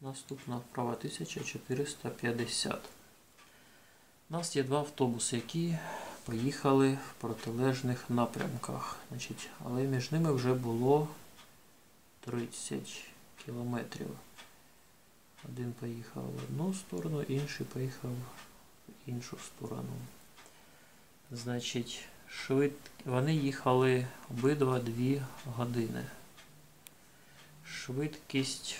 Наступна вправа 1450. У нас є два автобуси, які поїхали в протилежних напрямках. Значить, але між ними вже було 30 кілометрів. Один поїхав в одну сторону, інший поїхав в іншу сторону. Значить, швид... вони їхали обидва 2 години. Швидкість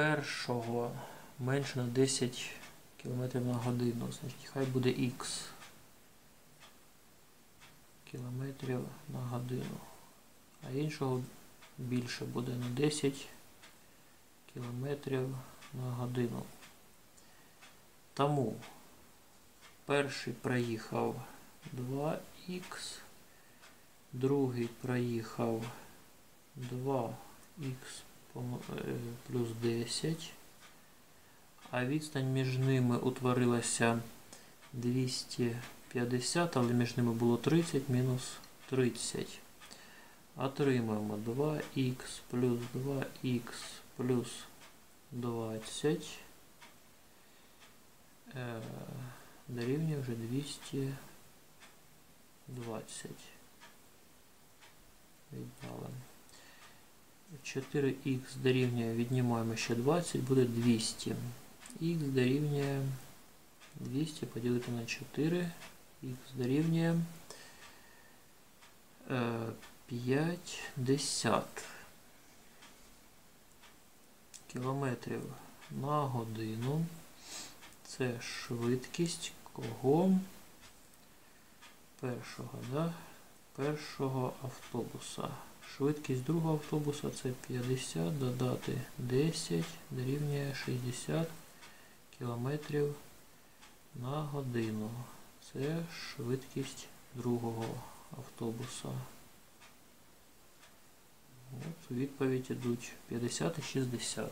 першого менше на 10 км на годину. Значить, хай буде X кілометрів на годину. А іншого більше буде на 10 кілометрів на годину. Тому перший проїхав 2х, другий проїхав 2х плюс 10, а відстань між ними утворилася 250, але між ними було 30 мінус 30. Отримаємо 2х плюс 2х плюс 20 е, дорівнює вже 220. Віддали. 4х дорівнює, віднімаємо ще 20, буде 200. Х дорівнює 200 поділити на 4, х дорівнює е, 50 кілометрів на годину. Це швидкість кого? Першого, да? Першого автобуса. Швидкість другого автобуса це 50, додати 10, дорівнює 60 км на годину. Це швидкість другого автобуса. От відповідь ідуть 50 і 60.